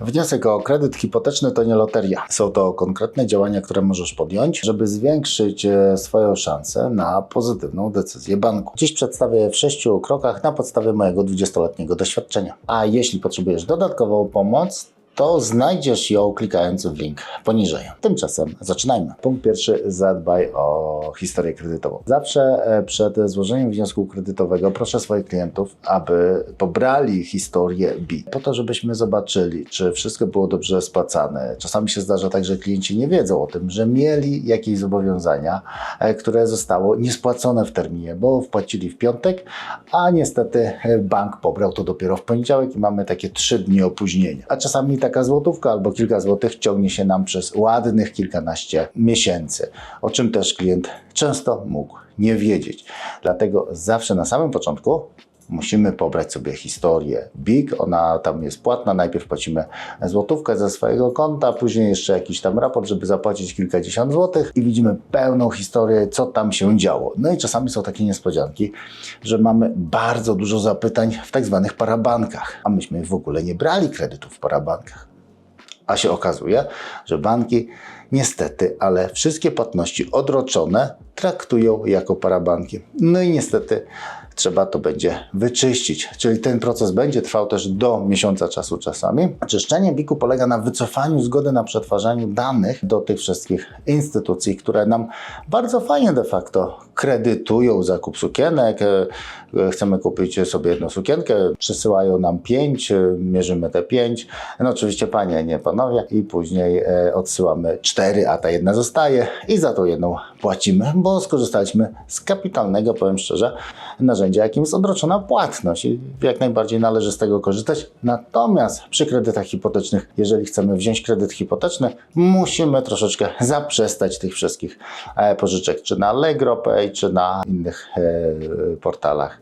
Wniosek o kredyt hipoteczny to nie loteria. Są to konkretne działania, które możesz podjąć, żeby zwiększyć e, swoją szansę na pozytywną decyzję banku. Dziś przedstawię w sześciu krokach na podstawie mojego 20-letniego doświadczenia. A jeśli potrzebujesz dodatkową pomoc, to znajdziesz ją klikając w link poniżej. Tymczasem zaczynajmy. Punkt pierwszy, zadbaj o historię kredytową. Zawsze e, przed złożeniem wniosku kredytowego proszę swoich klientów, aby pobrali historię BIG, po to, żebyśmy zobaczyli, czy wszystko było dobrze spłacane. Czasami się zdarza tak, że klienci nie wiedzą o tym, że mieli jakieś zobowiązania, e, które zostało niespłacone w terminie, bo wpłacili w piątek, a niestety e, bank pobrał to dopiero w poniedziałek i mamy takie trzy dni opóźnienia. A czasami taka złotówka albo kilka złotych ciągnie się nam przez ładnych kilkanaście miesięcy, o czym też klient często mógł nie wiedzieć. Dlatego zawsze na samym początku musimy pobrać sobie historię BIG. Ona tam jest płatna. Najpierw płacimy złotówkę ze swojego konta, później jeszcze jakiś tam raport, żeby zapłacić kilkadziesiąt złotych i widzimy pełną historię, co tam się działo. No i czasami są takie niespodzianki, że mamy bardzo dużo zapytań w tak zwanych parabankach, a myśmy w ogóle nie brali kredytów w parabankach. A się okazuje, że banki niestety, ale wszystkie płatności odroczone traktują jako parabanki. No i niestety trzeba to będzie wyczyścić. Czyli ten proces będzie trwał też do miesiąca czasu czasami. Czyszczenie BIK-u polega na wycofaniu zgody na przetwarzaniu danych do tych wszystkich instytucji, które nam bardzo fajnie de facto kredytują zakup sukienek. E, Chcemy kupić sobie jedną sukienkę, przysyłają nam pięć, e, mierzymy te pięć. No oczywiście panie, nie panowie. I później e, odsyłamy cztery, a ta jedna zostaje i za tą jedną płacimy, bo skorzystaliśmy z kapitalnego, powiem szczerze, narzędzia, jakim jest odroczona płatność i jak najbardziej należy z tego korzystać. Natomiast przy kredytach hipotecznych, jeżeli chcemy wziąć kredyt hipoteczny, musimy troszeczkę zaprzestać tych wszystkich e, pożyczek, czy na Allegro Pay, czy na innych e, portalach,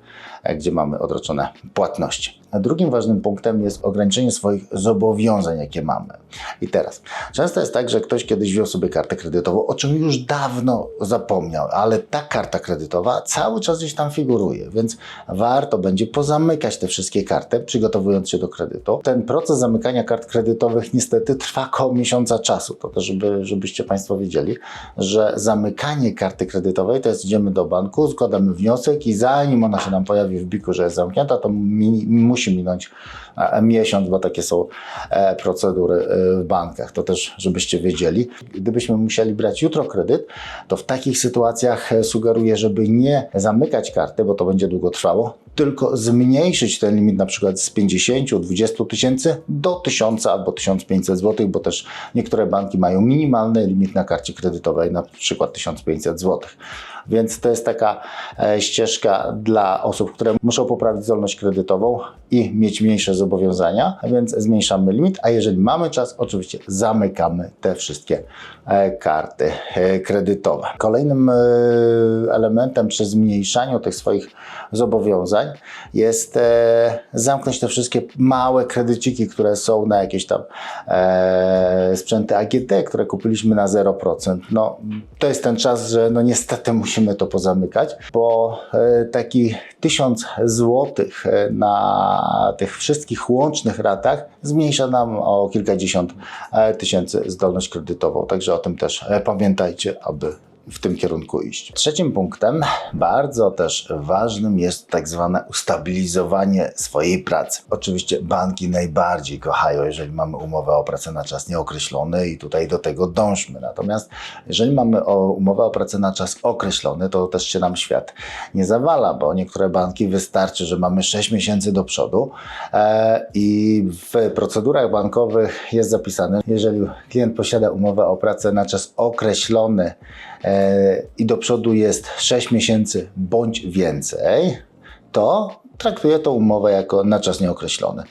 gdzie mamy odroczone płatności. A drugim ważnym punktem jest ograniczenie swoich zobowiązań, jakie mamy. I teraz, często jest tak, że ktoś kiedyś wziął sobie kartę kredytową, o czym już dawno zapomniał, ale ta karta kredytowa cały czas gdzieś tam figuruje, więc warto będzie pozamykać te wszystkie karty, przygotowując się do kredytu. Ten proces zamykania kart kredytowych niestety trwa koło miesiąca czasu. To też, żeby, żebyście Państwo wiedzieli, że zamykanie karty kredytowej to jest idziemy do banku, składamy wniosek i zanim ona się nam pojawi w biku, że jest zamknięta, to mi, musi minąć e, miesiąc, bo takie są e, procedury e, w bankach. To też, żebyście wiedzieli. Gdybyśmy musieli brać jutro kredyt, to w takich sytuacjach sugeruję, żeby nie zamykać karty, bo to będzie długo trwało, tylko zmniejszyć ten limit na przykład z 50, 20 tysięcy do 1000 albo 1500 zł, bo też niektóre banki mają minimalny limit na karcie kredytowej, na przykład 1500 zł. Więc to jest taka ścieżka dla osób, które muszą poprawić zdolność kredytową i mieć mniejsze zobowiązania, więc zmniejszamy limit, a jeżeli mamy czas, oczywiście zamykamy te wszystkie e, karty e, kredytowe. Kolejnym e, elementem przy zmniejszaniu tych swoich zobowiązań jest zamknąć te wszystkie małe kredyciki, które są na jakieś tam sprzęty AGD, które kupiliśmy na 0%. No, to jest ten czas, że no niestety musimy to pozamykać, bo taki 1000 złotych e, na tych wszystkich łącznych ratach zmniejsza nam o kilkadziesiąt e, tysięcy zdolność kredytową. Także o tym też e, pamiętajcie, aby w tym kierunku iść. Trzecim punktem, bardzo też ważnym, jest tak zwane ustabilizowanie swojej pracy. Oczywiście banki najbardziej kochają, jeżeli mamy umowę o pracę na czas nieokreślony i tutaj do tego dążmy. Natomiast jeżeli mamy umowę o pracę na czas określony, to też się nam świat nie zawala, bo niektóre banki wystarczy, że mamy 6 miesięcy do przodu e, i w procedurach bankowych jest zapisane, jeżeli klient posiada umowę o pracę na czas określony, i do przodu jest 6 miesięcy bądź więcej, to traktuje tą umowę jako na czas nieokreślony.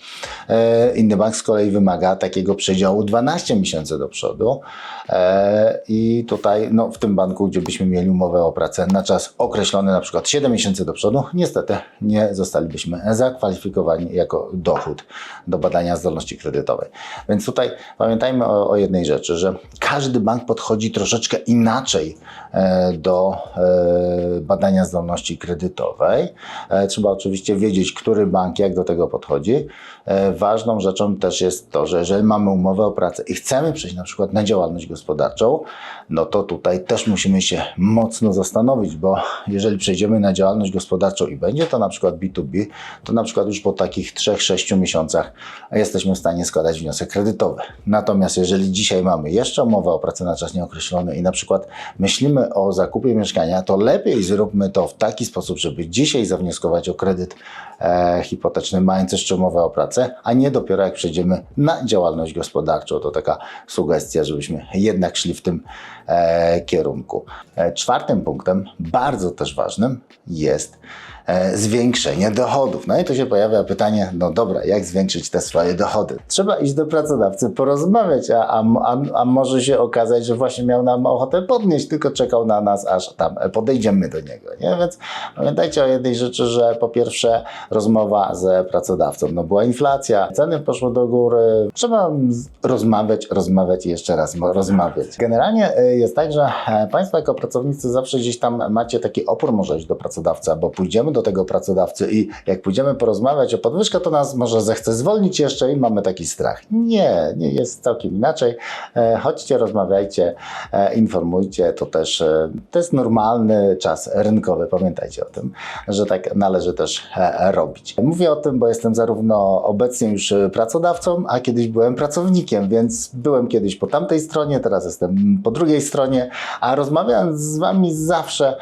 E, Inny bank z kolei wymaga takiego przedziału 12 miesięcy do przodu e, i tutaj no, w tym banku, gdzie byśmy mieli umowę o pracę na czas określony, na przykład 7 miesięcy do przodu, niestety nie zostalibyśmy zakwalifikowani jako dochód do badania zdolności kredytowej. Więc tutaj pamiętajmy o, o jednej rzeczy, że każdy bank podchodzi troszeczkę inaczej e, do badania zdolności kredytowej. Trzeba oczywiście wiedzieć, który bank jak do tego podchodzi. E, Ważną rzeczą też jest to, że jeżeli mamy umowę o pracę i chcemy przejść na przykład na działalność gospodarczą, no to tutaj też musimy się mocno zastanowić, bo jeżeli przejdziemy na działalność gospodarczą i będzie to na przykład B2B, to na przykład już po takich 3-6 miesiącach jesteśmy w stanie składać wniosek kredytowy. Natomiast jeżeli dzisiaj mamy jeszcze umowę o pracę na czas nieokreślony i na przykład myślimy o zakupie mieszkania, to lepiej zróbmy to w taki sposób, żeby dzisiaj zawnioskować o kredyt e, hipoteczny, mając jeszcze umowę o pracę, a nie dopiero jak przejdziemy na działalność gospodarczą. To taka sugestia, żebyśmy jednak szli w tym e, kierunku. E, czwartym punktem, bardzo też ważnym, jest zwiększenie dochodów. No i tu się pojawia pytanie, no dobra, jak zwiększyć te swoje dochody? Trzeba iść do pracodawcy, porozmawiać, a, a, a, może się okazać, że właśnie miał nam ochotę podnieść, tylko czekał na nas, aż tam podejdziemy do niego. Nie? Więc pamiętajcie o jednej rzeczy, że po pierwsze rozmowa z pracodawcą. No była inflacja, ceny poszły do góry. Trzeba rozmawiać, rozmawiać i jeszcze raz rozmawiać. Generalnie y, jest tak, że e, Państwo jako pracownicy zawsze gdzieś tam macie taki opór może iść do pracodawcy, bo pójdziemy do tego pracodawcy i jak pójdziemy porozmawiać o podwyżkę, to nas może zechce zwolnić jeszcze i mamy taki strach. Nie, nie jest całkiem inaczej. E, Chodźcie, rozmawiajcie, e, informujcie, to też e, to jest normalny czas rynkowy, pamiętajcie o tym, że tak należy też robić. Mówię o tym, bo jestem zarówno obecnie już pracodawcą, a kiedyś byłem pracownikiem, więc byłem kiedyś po tamtej stronie, teraz jestem po drugiej stronie, a rozmawiając z Wami zawsze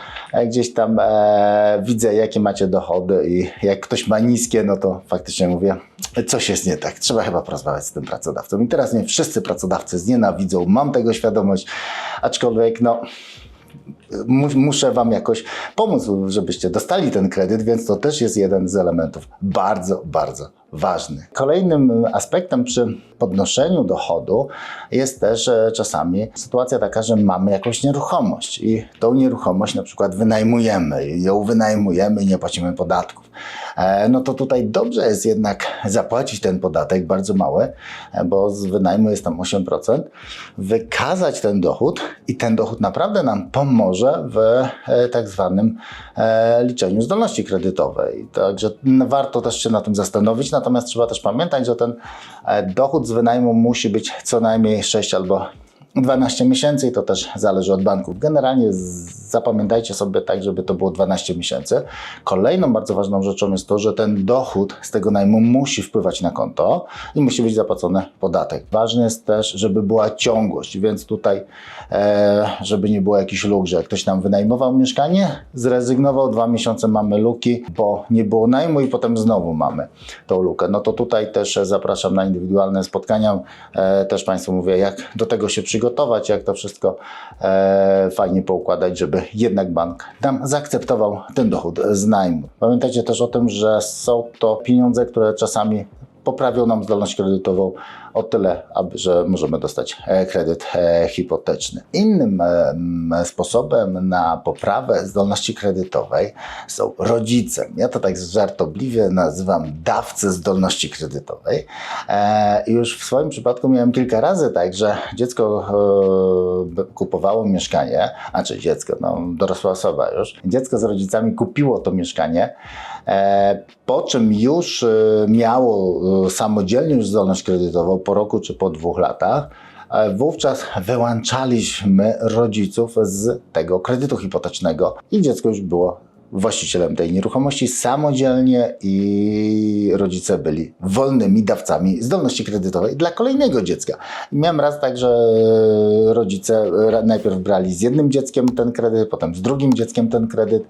gdzieś tam e, widzę, jakie macie dochody i jak ktoś ma niskie, no to faktycznie mówię, coś jest nie tak, trzeba chyba porozmawiać z tym pracodawcą. I teraz nie wszyscy pracodawcy znienawidzą, mam tego świadomość, aczkolwiek no muszę Wam jakoś pomóc, żebyście dostali ten kredyt, więc to też jest jeden z elementów bardzo, bardzo ważny. Kolejnym aspektem przy podnoszeniu dochodu jest też e, czasami sytuacja taka, że mamy jakąś nieruchomość i tą nieruchomość na przykład wynajmujemy, ją wynajmujemy i nie płacimy podatków. E, No to tutaj dobrze jest jednak zapłacić ten podatek, bardzo mały, e, bo z wynajmu jest tam 8%, wykazać ten dochód i ten dochód naprawdę nam pomoże w e, tak zwanym liczeniu zdolności kredytowej. Także warto też się na tym zastanowić, natomiast trzeba też pamiętać, że ten dochód z wynajmu musi być co najmniej 6 albo 12 miesięcy i to też zależy od banków. Generalnie zapamiętajcie sobie tak, żeby to było 12 miesięcy. Kolejną bardzo ważną rzeczą jest to, że ten dochód z tego najmu musi wpływać na konto i musi być zapłacony podatek. Ważne jest też, żeby była ciągłość, więc tutaj, e, żeby nie było jakichś luk, że ktoś nam wynajmował mieszkanie, zrezygnował, dwa miesiące mamy luki, bo nie było najmu i potem znowu mamy tą lukę. No to tutaj też zapraszam na indywidualne spotkania. E, też Państwu mówię, jak do tego się przygotować, jak to wszystko e, fajnie poukładać, żeby jednak bank nam zaakceptował ten dochód z najmu. Pamiętajcie też o tym, że są to pieniądze, które czasami poprawią nam zdolność kredytową o tyle, że możemy dostać e, kredyt e, hipoteczny. Innym e, sposobem na poprawę zdolności kredytowej są rodzice. Ja to tak żartobliwie nazywam dawcy zdolności kredytowej. Już w swoim przypadku miałem kilka razy tak, że dziecko kupowało mieszkanie, a czy dziecko, no dorosła osoba już, dziecko z rodzicami kupiło to mieszkanie, po czym już miało samodzielnie już zdolność kredytową po roku czy po dwóch latach, e, wówczas wyłączaliśmy rodziców z tego kredytu hipotecznego i dziecko już było właścicielem tej nieruchomości samodzielnie i rodzice byli wolnymi dawcami zdolności kredytowej dla kolejnego dziecka. I miałem raz tak, że rodzice najpierw brali z jednym dzieckiem ten kredyt, potem z drugim dzieckiem ten kredyt.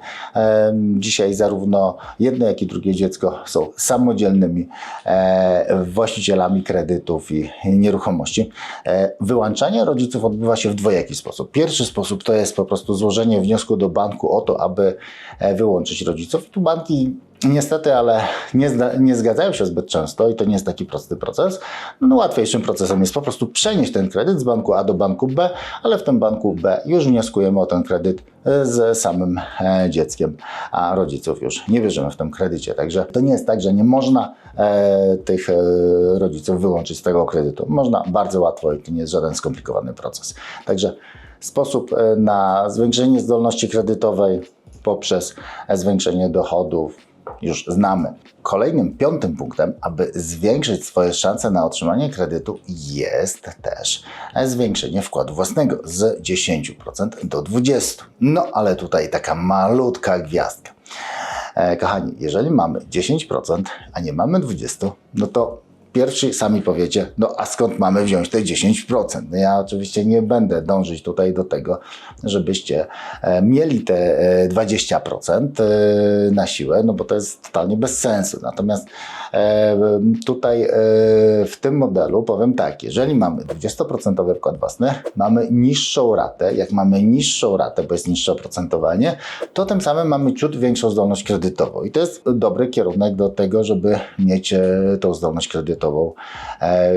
Dzisiaj zarówno jedno, jak i drugie dziecko są samodzielnymi e, właścicielami kredytów i nieruchomości. E, Wyłączanie rodziców odbywa się w dwojaki sposób. Pierwszy sposób to jest po prostu złożenie wniosku do banku o to, aby e, wyłączyć rodziców. Tu banki niestety, ale nie, nie zgadzają się zbyt często i to nie jest taki prosty proces. No, łatwiejszym procesem jest po prostu przenieść ten kredyt z banku A do banku B, ale w tym banku B już wnioskujemy o ten kredyt e, z samym e, dzieckiem, a rodziców już nie wierzymy w tym kredycie. Także to nie jest tak, że nie można e, tych e, rodziców wyłączyć z tego kredytu. Można bardzo łatwo i to nie jest żaden skomplikowany proces. Także sposób e, na zwiększenie zdolności kredytowej poprzez zwiększenie dochodów już znamy. Kolejnym, piątym punktem, aby zwiększyć swoje szanse na otrzymanie kredytu, jest też zwiększenie wkładu własnego z 10% do 20%. No ale tutaj taka malutka gwiazdka. E, kochani, jeżeli mamy 10%, a nie mamy 20%, no to pierwsi sami powiecie, no a skąd mamy wziąć te 10%? No ja oczywiście nie będę dążyć tutaj do tego, żebyście e, mieli te e, 20% e, na siłę, no bo to jest totalnie bez sensu. Natomiast e, tutaj e, w tym modelu powiem tak, jeżeli mamy 20% wkład własny, mamy niższą ratę, jak mamy niższą ratę, bo jest niższe oprocentowanie, to tym samym mamy ciut większą zdolność kredytową. I to jest dobry kierunek do tego, żeby mieć e, tą zdolność kredytową e,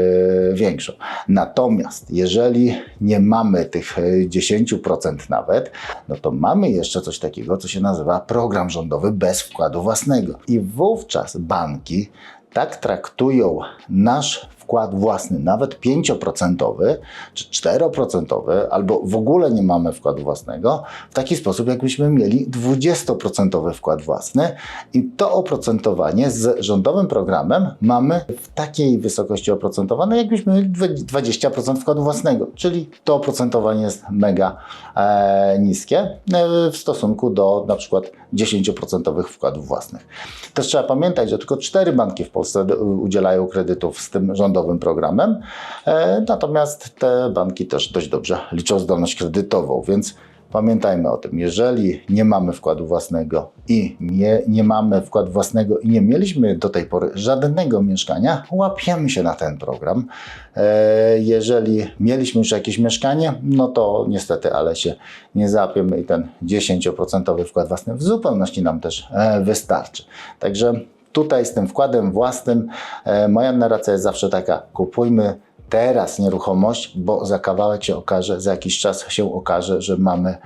większą. Natomiast jeżeli nie mamy tych e, 10% nawet, no to mamy jeszcze coś takiego, co się nazywa program rządowy bez wkładu własnego. I wówczas banki tak traktują nasz wkład własny, nawet 5% czy 4%, albo w ogóle nie mamy wkładu własnego, w taki sposób, jakbyśmy mieli 20% wkład własny. I to oprocentowanie z rządowym programem mamy w takiej wysokości oprocentowane, jakbyśmy mieli 20% wkładu własnego, czyli to oprocentowanie jest mega e, niskie e, w stosunku do na przykład 10% wkładów własnych. Też trzeba pamiętać, że tylko cztery banki w Polsce d- udzielają kredytów z tym rządowym programem, e, natomiast te banki też dość dobrze liczą zdolność kredytową, więc pamiętajmy o tym, jeżeli nie mamy wkładu własnego i nie, nie mamy wkładu własnego i nie mieliśmy do tej pory żadnego mieszkania, łapiemy się na ten program. E, jeżeli mieliśmy już jakieś mieszkanie, no to niestety, ale się nie załapiemy i ten 10% wkład własny w zupełności nam też e, wystarczy. Także tutaj z tym wkładem własnym e, moja narracja jest zawsze taka: kupujmy teraz nieruchomość, bo za kawałek się okaże, za jakiś czas się okaże, że mamy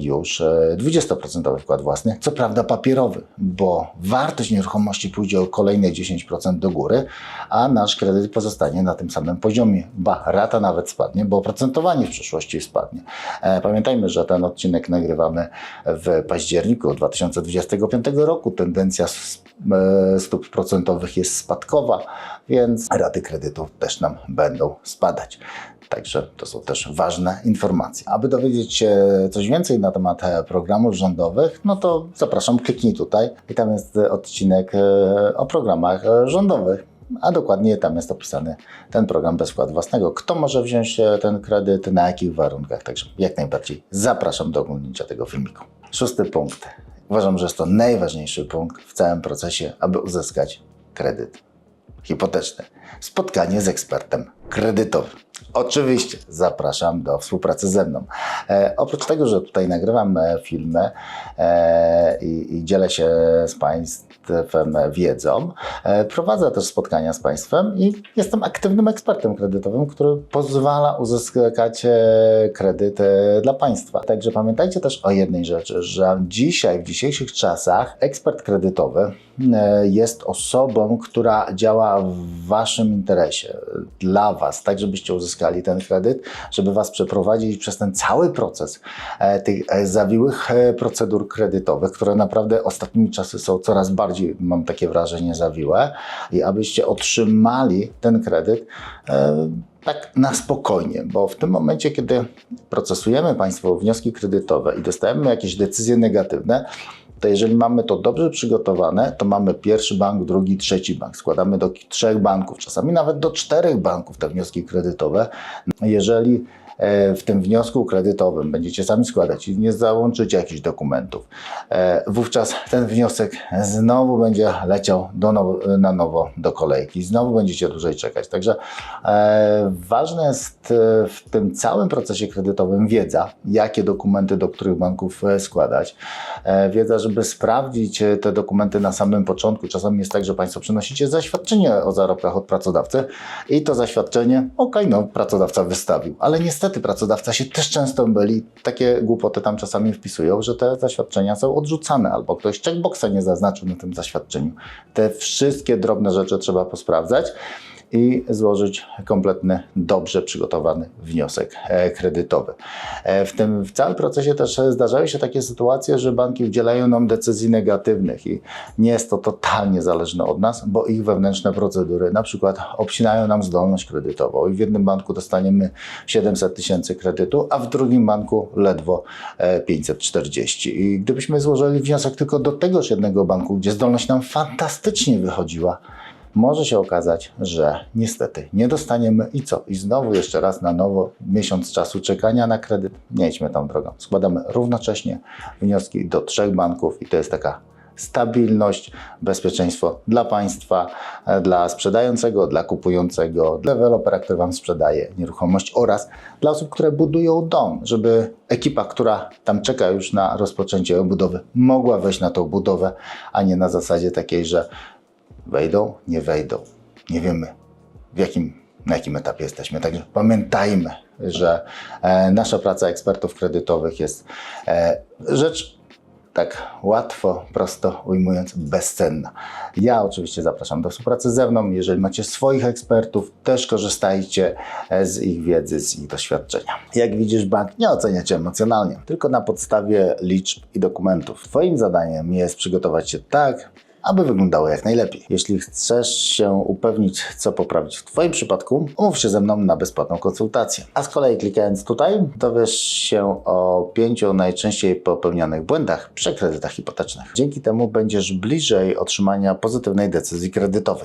już e, 20% wkład własny, co prawda papierowy, bo wartość nieruchomości pójdzie o kolejne 10% do góry, a nasz kredyt pozostanie na tym samym poziomie. Ba, rata nawet spadnie, bo oprocentowanie w przyszłości spadnie. E, Pamiętajmy, że ten odcinek nagrywamy w październiku 2025 roku. Tendencja e, stóp procentowych jest spadkowa, więc raty kredytów też nam będą spadać. Także to są też ważne informacje. Aby dowiedzieć się coś więcej na temat e, programów rządowych, no to zapraszam, kliknij tutaj i tam jest e, odcinek e, o programach rządowych. A dokładnie tam jest opisany ten program bez wkładu własnego. Kto może wziąć ten kredyt, na jakich warunkach. Także jak najbardziej zapraszam do oglądnięcia tego filmiku. Szósty punkt. Uważam, że jest to najważniejszy punkt w całym procesie, aby uzyskać kredyt hipoteczny. Spotkanie z ekspertem kredytowym. Oczywiście zapraszam do współpracy ze mną. E, oprócz tego, że tutaj nagrywam e, filmy e, i, i dzielę się z Państwem wiedzą, e, prowadzę też spotkania z Państwem i jestem aktywnym ekspertem kredytowym, który pozwala uzyskać e, kredyt dla Państwa. Także pamiętajcie też o jednej rzeczy, że dzisiaj, w dzisiejszych czasach, ekspert kredytowy e, jest osobą, która działa w Waszym interesie, dla Was, tak żebyście uzyskali ten kredyt, żeby Was przeprowadzić przez ten cały proces e, tych e, zawiłych e, procedur kredytowych, które naprawdę ostatnimi czasy są coraz bardziej, mam takie wrażenie, zawiłe i abyście otrzymali ten kredyt tak na spokojnie, bo w tym momencie, kiedy procesujemy Państwo wnioski kredytowe i dostajemy jakieś decyzje negatywne, to jeżeli mamy to dobrze przygotowane, to mamy pierwszy bank, drugi, trzeci bank. Składamy do trzech banków, czasami nawet do czterech banków te wnioski kredytowe. Jeżeli w tym wniosku kredytowym będziecie sami składać i nie załączycie jakichś dokumentów, e, wówczas ten wniosek znowu będzie leciał do now, na nowo do kolejki. Znowu będziecie dłużej czekać. Także e, ważne jest e, w tym całym procesie kredytowym wiedza, jakie dokumenty do których banków e, składać. E, wiedza, żeby sprawdzić e, te dokumenty na samym początku. Czasami jest tak, że Państwo przynosicie zaświadczenie o zarobkach od pracodawcy i to zaświadczenie, okej, no pracodawca wystawił, ale niestety pracodawca się też często myli, takie głupoty tam czasami wpisują, że te zaświadczenia są odrzucane albo ktoś checkboxa nie zaznaczył na tym zaświadczeniu. Te wszystkie drobne rzeczy trzeba posprawdzać. I złożyć kompletny, dobrze przygotowany wniosek e, kredytowy. E, W tym w całym procesie też zdarzały się takie sytuacje, że banki udzielają nam decyzji negatywnych i nie jest to totalnie zależne od nas, bo ich wewnętrzne procedury na przykład obcinają nam zdolność kredytową i w jednym banku dostaniemy 700 tysięcy kredytu, a w drugim banku ledwo e, 540. I gdybyśmy złożyli wniosek tylko do tegoż jednego banku, gdzie zdolność nam fantastycznie wychodziła, może się okazać, że niestety nie dostaniemy i co? I znowu jeszcze raz na nowo miesiąc czasu czekania na kredyt. Nie idźmy tą drogą. Składamy równocześnie wnioski do trzech banków i to jest taka stabilność, bezpieczeństwo dla państwa, e, dla sprzedającego, dla kupującego, dla dewelopera, który Wam sprzedaje nieruchomość oraz dla osób, które budują dom, żeby ekipa, która tam czeka już na rozpoczęcie budowy, mogła wejść na tą budowę, a nie na zasadzie takiej, że wejdą, nie wejdą. Nie wiemy, w jakim, na jakim etapie jesteśmy. Także pamiętajmy, że e, nasza praca ekspertów kredytowych jest e, rzecz tak łatwo, prosto ujmując, bezcenna. Ja oczywiście zapraszam do współpracy ze mną. Jeżeli macie swoich ekspertów, też korzystajcie e, z ich wiedzy, z ich doświadczenia. Jak widzisz, bank nie ocenia cię emocjonalnie, tylko na podstawie liczb i dokumentów. Twoim zadaniem jest przygotować się tak, aby wyglądało jak najlepiej. Jeśli chcesz się upewnić, co poprawić w Twoim przypadku, umów się ze mną na bezpłatną konsultację. A z kolei klikając tutaj, dowiesz się o pięciu najczęściej popełnianych błędach przy kredytach hipotecznych. Dzięki temu będziesz bliżej otrzymania pozytywnej decyzji kredytowej.